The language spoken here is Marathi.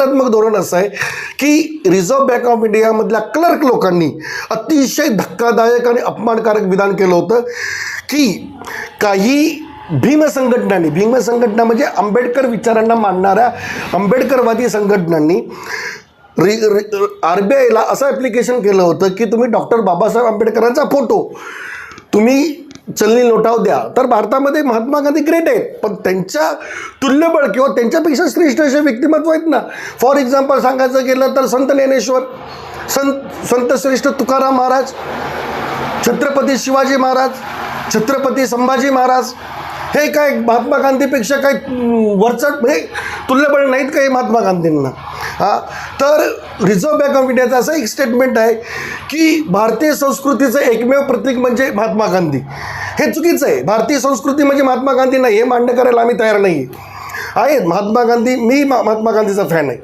सकारात्मक धोरण असं आहे की रिझर्व्ह बँक ऑफ इंडियामधल्या क्लर्क लोकांनी अतिशय धक्कादायक आणि अपमानकारक विधान केलं होतं की काही भीम संघटनांनी भीम संघटना म्हणजे आंबेडकर विचारांना मानणाऱ्या आंबेडकरवादी संघटनांनी रि आर बी आयला असं ॲप्लिकेशन केलं होतं की तुम्ही डॉक्टर बाबासाहेब आंबेडकरांचा फोटो तुम्ही चलनी लोटाव द्या. तर भारतामध्ये महात्मा गांधी ग्रेट आहेत. पण त्यांच्या तुल्यबळ किंवा त्यांच्यापेक्षा श्रेष्ठ असे व्यक्तिमत्व आहेत ना. फॉर एक्झाम्पल सांगायचं गेलं तर संत ज्ञानेश्वर संत संत श्रेष्ठ तुकाराम महाराज छत्रपती शिवाजी महाराज छत्रपती संभाजी महाराज हे काय महात्मा गांधीपेक्षा काय वरचढ म्हणजे तुल्यबळ नाहीत काही महात्मा गांधींना? हां? तर रिझर्व्ह बँक ऑफ इंडियाचं असं एक स्टेटमेंट आहे की भारतीय संस्कृतीचं एकमेव प्रतीक म्हणजे महात्मा गांधी. हे चुकीचं आहे. भारतीय संस्कृती म्हणजे महात्मा गांधी नाही. हे मान्य करायला आम्ही तयार नाही आहेत. महात्मा गांधी मी महात्मा गांधीचा फॅन आहे.